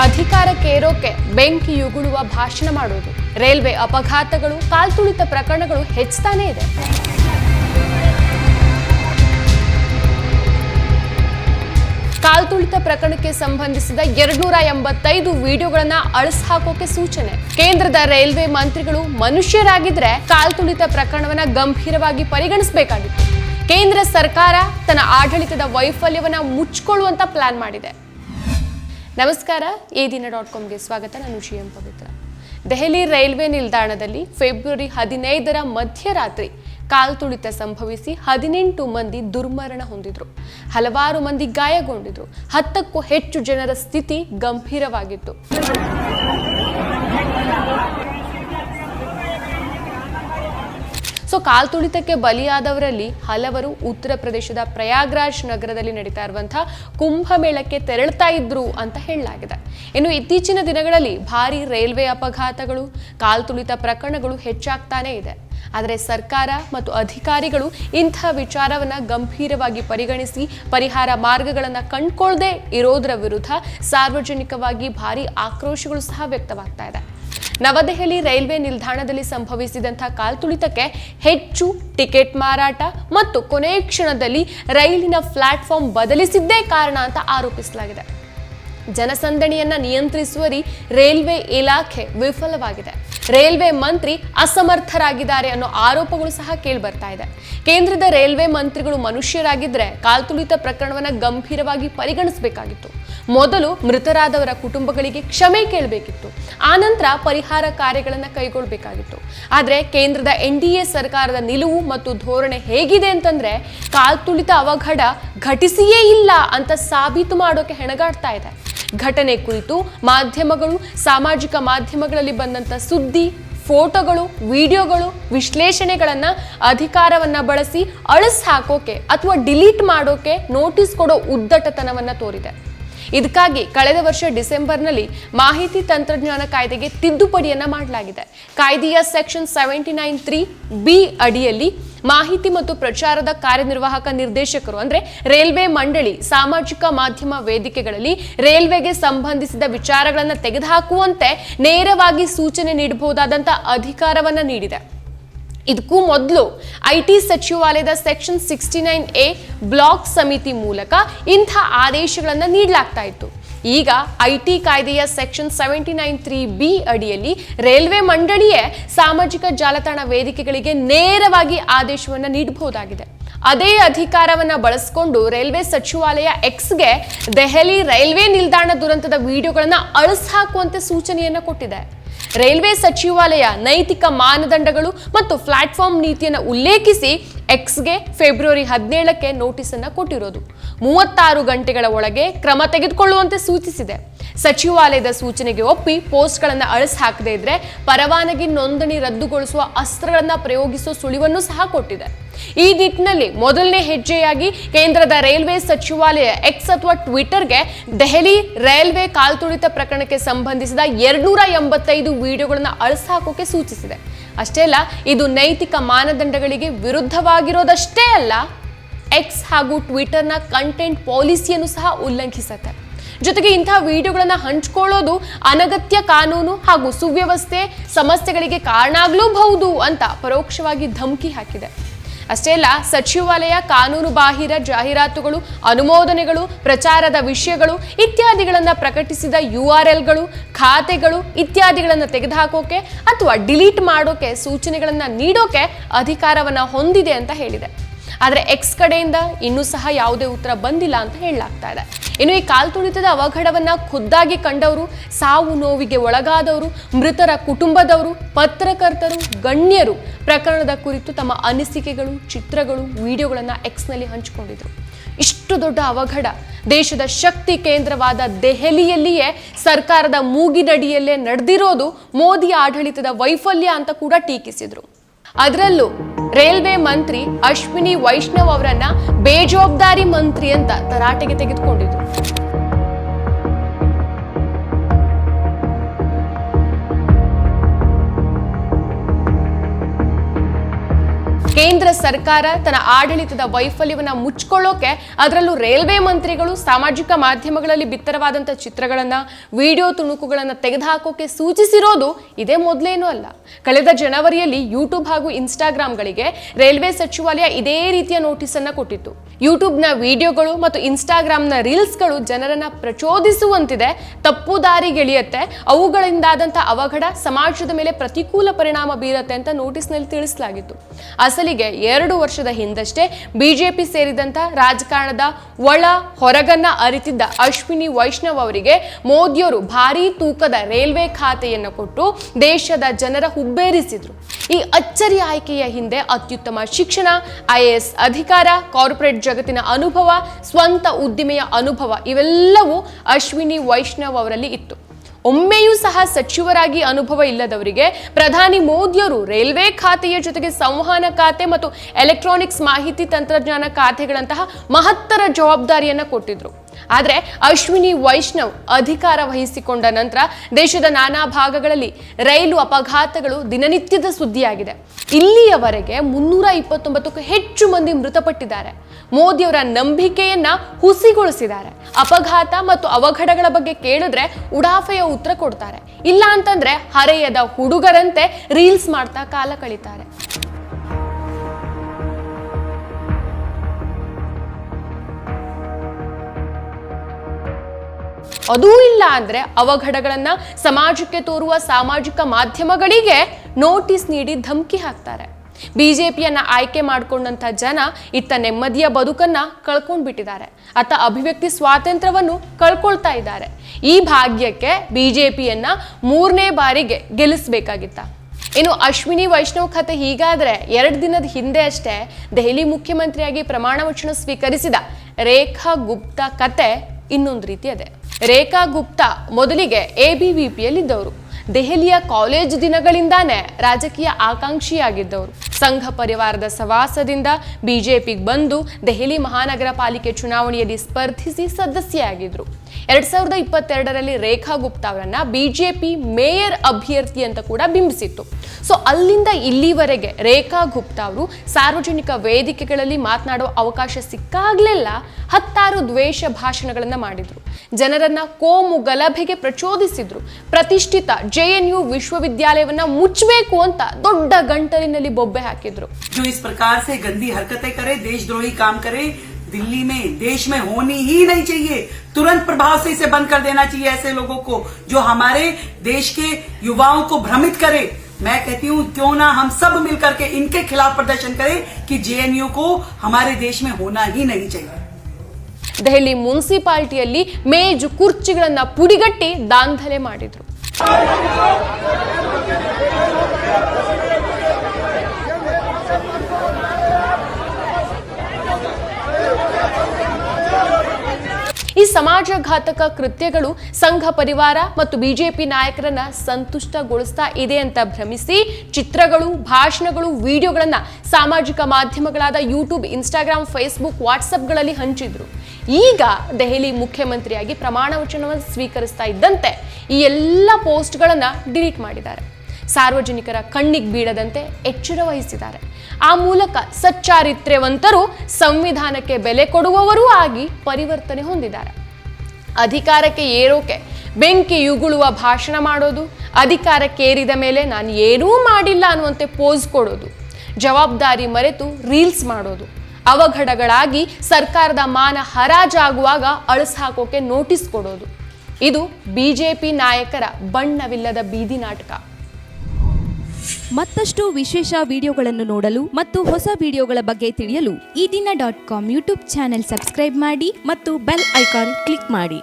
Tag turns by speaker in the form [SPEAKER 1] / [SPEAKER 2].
[SPEAKER 1] ಅಧಿಕಾರಕ್ಕೇರೋಕೆ ಬೆಂಕಿ ಉಗುಳುವ ಭಾಷಣ ಮಾಡುವುದು. ರೈಲ್ವೆ ಅಪಘಾತಗಳು, ಕಾಲ್ತುಳಿತ ಪ್ರಕರಣಗಳು ಹೆಚ್ಚುತ್ತಾನೇ ಇದೆ. ಕಾಲ್ತುಳಿತ ಪ್ರಕರಣಕ್ಕೆ ಸಂಬಂಧಿಸಿದ ಎರಡ್ನೂರ ಎಂಬತ್ತೈದು ವಿಡಿಯೋಗಳನ್ನ ಅಳಿಸ್ ಹಾಕೋಕೆ ಸೂಚನೆ. ಕೇಂದ್ರದ ರೈಲ್ವೆ ಮಂತ್ರಿಗಳು ಮನುಷ್ಯರಾಗಿದ್ರೆ ಕಾಲ್ತುಳಿತ ಪ್ರಕರಣವನ್ನ ಗಂಭೀರವಾಗಿ ಪರಿಗಣಿಸಬೇಕಾಗಿತ್ತು. ಕೇಂದ್ರ ಸರ್ಕಾರ ತನ್ನ ಆಡಳಿತದ ವೈಫಲ್ಯವನ್ನ ಮುಚ್ಚಿಕೊಳ್ಳುವಂತ ಪ್ಲಾನ್ ಮಾಡಿದೆ. ನಮಸ್ಕಾರ ಈ ದಿನ ಡಾಟ್ ಕಾಮ್ಗೆ ಸ್ವಾಗತ. ನಾನು ಶ್ರೀಯಂ ಪವಿತ್ರ. ದೆಹಲಿ ರೈಲ್ವೆ ನಿಲ್ದಾಣದಲ್ಲಿ ಫೆಬ್ರವರಿ ಹದಿನೈದರ ಮಧ್ಯರಾತ್ರಿ ಕಾಲ್ತುಳಿತ ಸಂಭವಿಸಿ ಹದಿನೆಂಟು ಮಂದಿ ದುರ್ಮರಣ ಹೊಂದಿದ್ರು. ಹಲವಾರು ಮಂದಿ ಗಾಯಗೊಂಡಿದ್ರು. ಹತ್ತಕ್ಕೂ ಹೆಚ್ಚು ಜನರ ಸ್ಥಿತಿ ಗಂಭೀರವಾಗಿತ್ತು. ಸೊ ಕಾಲ್ತುಳಿತಕ್ಕೆ ಬಲಿಯಾದವರಲ್ಲಿ ಹಲವರು ಉತ್ತರ ಪ್ರದೇಶದ ಪ್ರಯಾಗ್ರಾಜ್ ನಗರದಲ್ಲಿ ನಡೀತಾ ಇರುವಂತಹ ಕುಂಭಮೇಳಕ್ಕೆ ತೆರಳ್ತಾ ಇದ್ರು ಅಂತ ಹೇಳಲಾಗಿದೆ. ಇನ್ನು ಇತ್ತೀಚಿನ ದಿನಗಳಲ್ಲಿ ಭಾರಿ ರೈಲ್ವೆ ಅಪಘಾತಗಳು ಕಾಲ್ತುಳಿತ ಪ್ರಕರಣಗಳು ಹೆಚ್ಚಾಗ್ತಾನೇ ಇದೆ. ಆದರೆ ಸರ್ಕಾರ ಮತ್ತು ಅಧಿಕಾರಿಗಳು ಇಂಥ ವಿಚಾರವನ್ನ ಗಂಭೀರವಾಗಿ ಪರಿಗಣಿಸಿ ಪರಿಹಾರ ಮಾರ್ಗಗಳನ್ನು ಕಂಡುಕೊಳ್ಳದೆ ಇರೋದರ ವಿರುದ್ಧ ಸಾರ್ವಜನಿಕವಾಗಿ ಭಾರಿ ಆಕ್ರೋಶಗಳು ಸಹ ವ್ಯಕ್ತವಾಗ್ತಾ ಇದೆ. ನವದೆಹಲಿ ರೈಲ್ವೆ ನಿಲ್ದಾಣದಲ್ಲಿ ಸಂಭವಿಸಿದಂತಹ ಕಾಲ್ತುಳಿತಕ್ಕೆ ಹೆಚ್ಚು ಟಿಕೆಟ್ ಮಾರಾಟ ಮತ್ತು ಕೊನೆಯ ಕ್ಷಣದಲ್ಲಿ ರೈಲಿನ ಪ್ಲಾಟ್ಫಾರ್ಮ್ ಬದಲಿಸಿದ್ದೇ ಕಾರಣ ಅಂತ ಆರೋಪಿಸಲಾಗಿದೆ. ಜನಸಂದಣಿಯನ್ನ ನಿಯಂತ್ರಿಸುವಲ್ಲಿ ರೈಲ್ವೆ ಇಲಾಖೆ ವಿಫಲವಾಗಿದೆ. ರೈಲ್ವೆ ಮಂತ್ರಿ ಅಸಮರ್ಥರಾಗಿದ್ದಾರೆ ಅನ್ನೋ ಆರೋಪಗಳು ಸಹ ಕೇಳಿ ಬರ್ತಾ ಇದೆ. ಕೇಂದ್ರದ ರೈಲ್ವೆ ಮಂತ್ರಿಗಳು ಮನುಷ್ಯರಾಗಿದ್ರೆ ಕಾಲ್ತುಳಿತ ಪ್ರಕರಣವನ್ನು ಗಂಭೀರವಾಗಿ ಪರಿಗಣಿಸಬೇಕಾಗಿತ್ತು. ಮೊದಲು ಮೃತರಾದವರ ಕುಟುಂಬಗಳಿಗೆ ಕ್ಷಮೆ ಕೇಳಬೇಕಿತ್ತು. ಆನಂತರ ಪರಿಹಾರ ಕಾರ್ಯಗಳನ್ನು ಕೈಗೊಳ್ಳಬೇಕಾಗಿತ್ತು ಆದರೆ ಕೇಂದ್ರದ ಎನ್ ಡಿ ಎ ಸರ್ಕಾರದ ನಿಲುವು ಮತ್ತು ಧೋರಣೆ ಹೇಗಿದೆ ಅಂತಂದ್ರೆ ಕಾಲ್ತುಳಿತ ಅವಘಡ ಘಟಿಸಿಯೇ ಇಲ್ಲ ಅಂತ ಸಾಬೀತು ಮಾಡೋಕೆ ಹೆಣಗಾಡ್ತಾ ಇದೆ. ಘಟನೆ ಕುರಿತು ಮಾಧ್ಯಮಗಳು, ಸಾಮಾಜಿಕ ಮಾಧ್ಯಮಗಳಲ್ಲಿ ಬಂದಂಥ ಸುದ್ದಿ, ಫೋಟೋಗಳು, ವಿಡಿಯೋಗಳು, ವಿಶ್ಲೇಷಣೆಗಳನ್ನು ಅಧಿಕಾರವನ್ನ ಬಳಸಿ ಅಳಿಸ್ ಹಾಕೋಕೆ ಅಥವಾ ಡಿಲೀಟ್ ಮಾಡೋಕೆ ನೋಟಿಸ್ ಕೊಡೋ ಉದ್ದಟತನವನ್ನ ತೋರಿದೆ. ಇದಕ್ಕಾಗಿ ಕಳೆದ ವರ್ಷ ಡಿಸೆಂಬರ್ನಲ್ಲಿ ಮಾಹಿತಿ ತಂತ್ರಜ್ಞಾನ ಕಾಯ್ದೆಗೆ ತಿದ್ದುಪಡಿಯನ್ನು ಮಾಡಲಾಗಿದೆ. ಕಾಯ್ದೆಯ section seventy nine three B ಅಡಿಯಲ್ಲಿ ಮಾಹಿತಿ ಮತ್ತು ಪ್ರಚಾರದ ಕಾರ್ಯನಿರ್ವಾಹಕ ನಿರ್ದೇಶಕರು ಅಂದ್ರೆ ರೈಲ್ವೆ ಮಂಡಳಿ, ಸಾಮಾಜಿಕ ಮಾಧ್ಯಮ ವೇದಿಕೆಗಳಲ್ಲಿ ರೈಲ್ವೆಗೆ ಸಂಬಂಧಿಸಿದ ವಿಚಾರಗಳನ್ನು ತೆಗೆದುಹಾಕುವಂತೆ ನೇರವಾಗಿ ಸೂಚನೆ ನೀಡಬಹುದಾದಂಥ ಅಧಿಕಾರವನ್ನು ನೀಡಿದೆ. ಇದಕ್ಕೂ ಮೊದಲು ಐ ಟಿ ಸಚಿವಾಲಯದ section sixty nine A block ಸಮಿತಿ ಮೂಲಕ ಇಂಥ ಆದೇಶಗಳನ್ನು ನೀಡಲಾಗ್ತಾ ಇತ್ತು. ಈಗ ಐ ಟಿ ಕಾಯ್ದೆಯ section seventy nine three B ಅಡಿಯಲ್ಲಿ ರೈಲ್ವೆ ಮಂಡಳಿಯೇ ಸಾಮಾಜಿಕ ಜಾಲತಾಣ ವೇದಿಕೆಗಳಿಗೆ ನೇರವಾಗಿ ಆದೇಶವನ್ನು ನೀಡಬಹುದಾಗಿದೆ. ಅದೇ ಅಧಿಕಾರವನ್ನು ಬಳಸಿಕೊಂಡು ರೈಲ್ವೆ ಸಚಿವಾಲಯ ಎಕ್ಸ್ಗೆ ದೆಹಲಿ ರೈಲ್ವೆ ನಿಲ್ದಾಣ ದುರಂತದ ವಿಡಿಯೋಗಳನ್ನು ಅಳಿಸಾಕುವಂತೆ ಸೂಚನೆಯನ್ನು ಸೂಚನೆಯನ್ನ ಕೊಟ್ಟಿದೆ. ರೈಲ್ವೆ ಸಚಿವಾಲಯ ನೈತಿಕ ಮಾನದಂಡಗಳು ಮತ್ತು ಪ್ಲಾಟ್ಫಾರ್ಮ್ ನೀತಿಯನ್ನು ಉಲ್ಲೇಖಿಸಿ ಎಕ್ಸ್ಗೆ ಫೆಬ್ರವರಿ ಹದಿನೇಳಕ್ಕೆ ನೋಟಿಸ್ ಅನ್ನು ಕೊಟ್ಟಿರೋದು. ಮೂವತ್ತಾರು ಗಂಟೆಗಳ ಒಳಗೆ ಕ್ರಮ ತೆಗೆದುಕೊಳ್ಳುವಂತೆ ಸೂಚಿಸಿದೆ. ಸಚಿವಾಲಯದ ಸೂಚನೆಗೆ ಒಪ್ಪಿ ಪೋಸ್ಟ್ಗಳನ್ನು ಅಳಿಸಿ ಹಾಕದೇ ಇದ್ರೆ ಪರವಾನಗಿ ನೋಂದಣಿ ರದ್ದುಗೊಳಿಸುವ ಅಸ್ತ್ರಗಳನ್ನು ಪ್ರಯೋಗಿಸುವ ಸುಳಿವನ್ನು ಸಹ ಕೊಟ್ಟಿದೆ. ಈ ನಿಟ್ಟಿನಲ್ಲಿ ಮೊದಲನೇ ಹೆಜ್ಜೆಯಾಗಿ ಕೇಂದ್ರದ ರೈಲ್ವೆ ಸಚಿವಾಲಯ ಎಕ್ಸ್ ಅಥವಾ ಟ್ವಿಟರ್ಗೆ ದೆಹಲಿ ರೈಲ್ವೆ ಕಾಲ್ತುಳಿತ ಪ್ರಕರಣಕ್ಕೆ ಸಂಬಂಧಿಸಿದ ಎರಡ್ನೂರ ಎಂಬತ್ತೈದು ವಿಡಿಯೋಗಳನ್ನು ಅಳಿಸಾಕೋಕೆ ಸೂಚಿಸಿದೆ. ಅಷ್ಟೇ ಅಲ್ಲ, ಇದು ನೈತಿಕ ಮಾನದಂಡಗಳಿಗೆ ವಿರುದ್ಧವಾಗಿರೋದಷ್ಟೇ ಅಲ್ಲ ಎಕ್ಸ್ ಹಾಗೂ ಟ್ವಿಟರ್ನ ಕಂಟೆಂಟ್ ಪಾಲಿಸಿಯನ್ನು ಸಹ ಉಲ್ಲಂಘಿಸುತ್ತೆ. ಜೊತೆಗೆ ಇಂತಹ ವಿಡಿಯೋಗಳನ್ನು ಹಂಚ್ಕೊಳ್ಳೋದು ಅನಗತ್ಯ ಕಾನೂನು ಹಾಗೂ ಸುವ್ಯವಸ್ಥೆ ಸಮಸ್ಯೆಗಳಿಗೆ ಕಾರಣ ಆಗ್ಲೂಬಹುದು ಅಂತ ಪರೋಕ್ಷವಾಗಿ ಧಮಕಿ ಹಾಕಿದೆ. ಅಷ್ಟೇ ಅಲ್ಲ, ಸಚಿವಾಲಯ ಕಾನೂನು ಬಾಹಿರ ಜಾಹೀರಾತುಗಳು, ಅನುಮೋದನೆಗಳು, ಪ್ರಚಾರದ ವಿಷಯಗಳು ಇತ್ಯಾದಿಗಳನ್ನು ಪ್ರಕಟಿಸಿದ ಯು ಆರ್ ಎಲ್ಗಳು ಖಾತೆಗಳು ಇತ್ಯಾದಿಗಳನ್ನು ತೆಗೆದುಹಾಕೋಕೆ ಅಥವಾ ಡಿಲೀಟ್ ಮಾಡೋಕೆ ಸೂಚನೆಗಳನ್ನು ನೀಡೋಕೆ ಅಧಿಕಾರವನ್ನು ಹೊಂದಿದೆ ಅಂತ ಹೇಳಿದೆ. ಆದರೆ ಎಕ್ಸ್ ಕಡೆಯಿಂದ ಇನ್ನೂ ಸಹ ಯಾವುದೇ ಉತ್ತರ ಬಂದಿಲ್ಲ ಅಂತ ಹೇಳಲಾಗ್ತಾ ಇದೆ. ಇನ್ನು ಈ ಕಾಲ್ತುಳಿತದ ಅವಘಡವನ್ನ ಖುದ್ದಾಗಿ ಕಂಡವರು, ಸಾವು ನೋವಿಗೆ ಒಳಗಾದವರು, ಮೃತರ ಕುಟುಂಬದವರು, ಪತ್ರಕರ್ತರು, ಗಣ್ಯರು ಪ್ರಕರಣದ ಕುರಿತು ತಮ್ಮ ಅನಿಸಿಕೆಗಳು, ಚಿತ್ರಗಳು, ವಿಡಿಯೋಗಳನ್ನು ಎಕ್ಸ್ನಲ್ಲಿ ಹಂಚಿಕೊಂಡಿದ್ರು. ಇಷ್ಟು ದೊಡ್ಡ ಅವಘಡ ದೇಶದ ಶಕ್ತಿ ಕೇಂದ್ರವಾದ ದೆಹಲಿಯಲ್ಲಿಯೇ ಸರ್ಕಾರದ ಮೂಗಿನಡಿಯಲ್ಲೇ ನಡೆದಿರೋದು ಮೋದಿ ಆಡಳಿತದ ವೈಫಲ್ಯ ಅಂತ ಕೂಡ ಟೀಕಿಸಿದರು. ಅದರಲ್ಲೂ ರೈಲ್ವೆ ಮಂತ್ರಿ ಅಶ್ವಿನಿ ವೈಷ್ಣವ್ ಅವರನ್ನ ಬೇಜವಾಬ್ದಾರಿ ಮಂತ್ರಿ ಅಂತ ತರಾಟೆಗೆ ತೆಗೆದುಕೊಂಡಿದ್ರು. ಕೇಂದ್ರ ಸರ್ಕಾರ ತನ್ನ ಆಡಳಿತದ ವೈಫಲ್ಯವನ್ನ ಮುಚ್ಕೊಳ್ಳೋಕೆ ಅದರಲ್ಲೂ ರೈಲ್ವೆ ಮಂತ್ರಿಗಳು ಸಾಮಾಜಿಕ ಮಾಧ್ಯಮಗಳಲ್ಲಿ ಬಿತ್ತರವಾದಂಥ ಚಿತ್ರಗಳನ್ನು, ವಿಡಿಯೋ ತುಣುಕುಗಳನ್ನು ತೆಗೆದುಹಾಕೋಕೆ ಸೂಚಿಸಿರೋದು ಇದೇ ಮೊದಲೇನೂ ಅಲ್ಲ. ಕಳೆದ ಜನವರಿಯಲ್ಲಿ ಯೂಟ್ಯೂಬ್ ಹಾಗೂ ಇನ್ಸ್ಟಾಗ್ರಾಮ್ಗಳಿಗೆ ರೈಲ್ವೆ ಸಚಿವಾಲಯ ಇದೇ ರೀತಿಯ ನೋಟಿಸ್ ಅನ್ನ ಕೊಟ್ಟಿತ್ತು ಯೂಟ್ಯೂಬ್ನ ವಿಡಿಯೋಗಳು ಮತ್ತು ಇನ್ಸ್ಟಾಗ್ರಾಮ್ನ ರೀಲ್ಸ್ಗಳು ಜನರನ್ನು ಪ್ರಚೋದಿಸುವಂತಿದೆ, ತಪ್ಪು ದಾರಿಗೆಳೆಯುತ್ತೆ ಅವುಗಳಿಂದಾದಂಥ ಅವಘಡ ಸಮಾಜದ ಮೇಲೆ ಪ್ರತಿಕೂಲ ಪರಿಣಾಮ ಬೀರುತ್ತೆ ಅಂತ ನೋಟಿಸ್ನಲ್ಲಿ ತಿಳಿಸಲಾಗಿತ್ತು. ಅಸಲಿಗೆ ಎರಡು ವರ್ಷದ ಹಿಂದಷ್ಟೇ ಬಿಜೆಪಿ ಸೇರಿದಂತ ರಾಜಕಾರಣದ ಒಳ ಹೊರಗನ್ನ ಅರಿತಿದ್ದ ಅಶ್ವಿನಿ ವೈಷ್ಣವ್ ಅವರಿಗೆ ಮೋದಿಯವರು ಭಾರೀ ತೂಕದ ರೈಲ್ವೆ ಖಾತೆಯನ್ನು ಕೊಟ್ಟು ದೇಶದ ಜನರ ಹುಬ್ಬೇರಿಸಿದ್ರು. ಈ ಅಚ್ಚರಿ ಆಯ್ಕೆಯ ಹಿಂದೆ ಅತ್ಯುತ್ತಮ ಶಿಕ್ಷಣ ಐಎಎಸ್ ಅಧಿಕಾರ, ಕಾರ್ಪೊರೇಟ್ ಜಗತ್ತಿನ ಅನುಭವ, ಸ್ವಂತ ಉದ್ದಿಮೆಯ ಅನುಭವ ಇವೆಲ್ಲವೂ ಅಶ್ವಿನಿ ವೈಷ್ಣವ್ ಅವರಲ್ಲಿ ಇತ್ತು. ಒಮ್ಮೆಯೂ ಸಹ ಸಚಿವರಾಗಿ ಅನುಭವ ಇಲ್ಲದವರಿಗೆ ಪ್ರಧಾನಿ ಮೋದಿಯವರು ರೈಲ್ವೆ ಖಾತೆಯ ಜೊತೆಗೆ ಸಂವಹನ ಖಾತೆ ಮತ್ತು ಎಲೆಕ್ಟ್ರಾನಿಕ್ಸ್ ಮಾಹಿತಿ ತಂತ್ರಜ್ಞಾನ ಖಾತೆಗಳಂತಹ ಮಹತ್ತರ ಜವಾಬ್ದಾರಿಯನ್ನು ಕೊಟ್ಟಿದ್ರು. ಆದರೆ ಅಶ್ವಿನಿ ವೈಷ್ಣವ್ ಅಧಿಕಾರ ವಹಿಸಿಕೊಂಡ ನಂತರ ದೇಶದ ನಾನಾ ಭಾಗಗಳಲ್ಲಿ ರೈಲು ಅಪಘಾತಗಳು ದಿನನಿತ್ಯದ ಸುದ್ದಿಯಾಗಿದೆ. ಇಲ್ಲಿಯವರೆಗೆ ಮುನ್ನೂರ ಇಪ್ಪತ್ತೊಂಬತ್ತಕ್ಕೂ ಹೆಚ್ಚು ಮಂದಿ ಮೃತಪಟ್ಟಿದ್ದಾರೆ. ಮೋದಿಯವರ ನಂಬಿಕೆಯನ್ನ ಹುಸಿಗೊಳಿಸಿದ್ದಾರೆ. ಅಪಘಾತ ಮತ್ತು ಅವಘಡಗಳ ಬಗ್ಗೆ ಕೇಳಿದ್ರೆ ಉಡಾಫೆಯ ಉತ್ತರ ಕೊಡ್ತಾರೆ. ಇಲ್ಲ ಅಂತಂದ್ರೆ ಹರೆಯದ ಹುಡುಗರಂತೆ ರೀಲ್ಸ್ ಮಾಡ್ತಾ ಕಾಲ ಕಳೀತಾರೆ. ಅದೂ ಇಲ್ಲ ಅಂದ್ರೆ ಅವಘಡಗಳನ್ನ ಸಮಾಜಕ್ಕೆ ತೋರುವ ಸಾಮಾಜಿಕ ಮಾಧ್ಯಮಗಳಿಗೆ ನೋಟಿಸ್ ನೀಡಿ ಧಮಕಿ ಹಾಕ್ತಾರೆ. ಬಿಜೆಪಿಯನ್ನ ಆಯ್ಕೆ ಮಾಡಿಕೊಂಡಂತ ಜನ ಇತ್ತ ನೆಮ್ಮದಿಯ ಬದುಕನ್ನ ಕಳ್ಕೊಂಡ್ ಬಿಟ್ಟಿದ್ದಾರೆ ಅತ್ತ ಅಭಿವ್ಯಕ್ತಿ ಸ್ವಾತಂತ್ರ್ಯವನ್ನು ಕಳ್ಕೊಳ್ತಾ ಇದ್ದಾರೆ. ಈ ಭಾಗ್ಯಕ್ಕೆ ಬಿಜೆಪಿಯನ್ನ ಮೂರನೇ ಬಾರಿಗೆ ಗೆಲ್ಲಿಸಬೇಕಾಗಿತ್ತ. ಇನ್ನು ಅಶ್ವಿನಿ ವೈಷ್ಣವ್ ಕತೆ ಹೀಗಾದ್ರೆ ಎರಡು ದಿನದ ಹಿಂದೆ ಅಷ್ಟೇ ದೆಹಲಿ ಮುಖ್ಯಮಂತ್ರಿಯಾಗಿ ಪ್ರಮಾಣ ವಚನ ಸ್ವೀಕರಿಸಿದ ರೇಖಾ ಗುಪ್ತಾ ಕತೆ ಇನ್ನೊಂದು ರೀತಿ ಇದೆ ರೇಖಾ ಗುಪ್ತಾ ಮೊದಲಿಗೆ ಎಬಿವಿಪಿಯಲ್ಲಿದ್ದವರು. ದೆಹಲಿಯ ಕಾಲೇಜ್ ದಿನಗಳಿಂದಾನೇ ರಾಜಕೀಯ ಆಕಾಂಕ್ಷಿಯಾಗಿದ್ದವರು. ಸಂಘ ಪರಿವಾರದ ಸವಾಸದಿಂದ ಬಿಜೆಪಿಗೆ ಬಂದು ದೆಹಲಿ ಮಹಾನಗರ ಪಾಲಿಕೆ ಚುನಾವಣೆಯಲ್ಲಿ ಸ್ಪರ್ಧಿಸಿ ಸದಸ್ಯೆಯಾಗಿದ್ರು. ಎರಡ್ ಸಾವಿರದ ಇಪ್ಪತ್ತೆರಡರಲ್ಲಿ ರೇಖಾ ಗುಪ್ತಾ ಅವರನ್ನ ಬಿಜೆಪಿ ಮೇಯರ್ ಅಭ್ಯರ್ಥಿ ಅಂತ ಕೂಡ ಬಿಂಬಿಸಿತ್ತು ಸೊ ಅಲ್ಲಿಂದ ಇಲ್ಲಿವರೆಗೆ ರೇಖಾ ಗುಪ್ತಾ ಅವರು ಸಾರ್ವಜನಿಕ ವೇದಿಕೆಗಳಲ್ಲಿ ಮಾತನಾಡುವ ಅವಕಾಶ ಸಿಕ್ಕಾಗ್ಲೆಲ್ಲ ಹತ್ತಾರು ದ್ವೇಷ ಭಾಷಣಗಳನ್ನ ಮಾಡಿದ್ರು ಜನರನ್ನ ಕೋಮು ಗಲಭೆಗೆ ಪ್ರಚೋದಿಸಿದ್ರು ಪ್ರತಿಷ್ಠಿತ ಜೆ ಎನ್ ಯು ವಿಶ್ವವಿದ್ಯಾಲಯವನ್ನ ಮುಚ್ಚಬೇಕು ಅಂತ ದೊಡ್ಡ ಗಂಟಲಿನಲ್ಲಿ ಬೊಬ್ಬೆ ಹಾಕಿದ್ರು
[SPEAKER 2] जो इस प्रकार से गंदी हरकतें करे देशद्रोही काम करे दिल्ली में देश में होनी ही नहीं चाहिए तुरंत प्रभाव से इसे बंद कर देना चाहिए ऐसे लोगों को जो हमारे देश के युवाओं को भ्रमित करे मैं कहती हूँ क्यों ना हम सब मिलकर के इनके खिलाफ प्रदर्शन करें कि जेएनयू को हमारे देश में होना ही नहीं चाहिए
[SPEAKER 1] ದೆಹಲಿ ಮುನ್ಸಿಪಾಲಿಟಿಯಲ್ಲಿ ಮೇಜು ಕುರ್ಚಿಗಳನ್ನ ಪುಡಿಗಟ್ಟಿ ದಾಂಧಲೆ ಮಾಡಿದ್ರು ಸಮಾಜಘಾತಕ ಕೃತ್ಯಗಳು ಸಂಘ ಪರಿವಾರ ಮತ್ತು ಬಿಜೆಪಿ ನಾಯಕರನ್ನ ಸಂತುಷ್ಟಗೊಳಿಸ್ತಾ ಇದೆ ಅಂತ ಭ್ರಮಿಸಿ ಚಿತ್ರಗಳು, ಭಾಷಣಗಳು, ವಿಡಿಯೋಗಳನ್ನ ಸಾಮಾಜಿಕ ಮಾಧ್ಯಮಗಳಾದ ಯೂಟ್ಯೂಬ್ ಇನ್ಸ್ಟಾಗ್ರಾಮ್ ಫೇಸ್ಬುಕ್ ವಾಟ್ಸಪ್ಗಳಲ್ಲಿ ಹಂಚಿದ್ರು. ಈಗ ದೆಹಲಿ ಮುಖ್ಯಮಂತ್ರಿಯಾಗಿ ಪ್ರಮಾಣ ವಚನವನ್ನು ಸ್ವೀಕರಿಸ್ತಾ ಇದ್ದಂತೆ ಈ ಎಲ್ಲ ಪೋಸ್ಟ್ಗಳನ್ನ ಡಿಲೀಟ್ ಮಾಡಿದ್ದಾರೆ. ಸಾರ್ವಜನಿಕರ ಕಣ್ಣಿಗೆ ಬೀಳದಂತೆ ಎಚ್ಚರ ವಹಿಸಿದ್ದಾರೆ. ಆ ಮೂಲಕ ಸಚ್ಚಾರಿತ್ರ್ಯವಂತರು ಸಂವಿಧಾನಕ್ಕೆ ಬೆಲೆ ಕೊಡುವವರೂ ಆಗಿ ಪರಿವರ್ತನೆ ಹೊಂದಿದ್ದಾರೆ. ಅಧಿಕಾರಕ್ಕೆ ಏರೋಕೆ? ಬೆಂಕಿ ಯುಗುಳುವ ಭಾಷಣ ಮಾಡೋದು? ಅಧಿಕಾರಕ್ಕೇರಿದ ಮೇಲೆ ನಾನು ಏನೂ ಮಾಡಿಲ್ಲ ಅನ್ನುವಂತೆ ಪೋಸ್ ಕೊಡೋದು? ಜವಾಬ್ದಾರಿ ಮರೆತು ರೀಲ್ಸ್ ಮಾಡೋದು? ಅವಘಡಗಳಾಗಿ ಸರ್ಕಾರದ ಮಾನ ಹರಾಜಾಗುವಾಗ ಹಾಕೋಕೆ ನೋಟಿಸ್ ಕೊಡೋದು? ಇದು ಬಿಜೆಪಿ ನಾಯಕರ ಬಣ್ಣವಿಲ್ಲದ ಬೀದಿ ನಾಟಕ.
[SPEAKER 3] ಮತ್ತಷ್ಟು ವಿಶೇಷ ವಿಡಿಯೋಗಳನ್ನು ನೋಡಲು ಮತ್ತು ಹೊಸ ವಿಡಿಯೋಗಳ ಬಗ್ಗೆ ತಿಳಿಯಲು
[SPEAKER 4] Eedina dot com YouTube channel subscribe ಮಾಡಿ
[SPEAKER 3] ಮತ್ತು ಬೆಲ್ ಐಕಾನ್ ಕ್ಲಿಕ್ ಮಾಡಿ.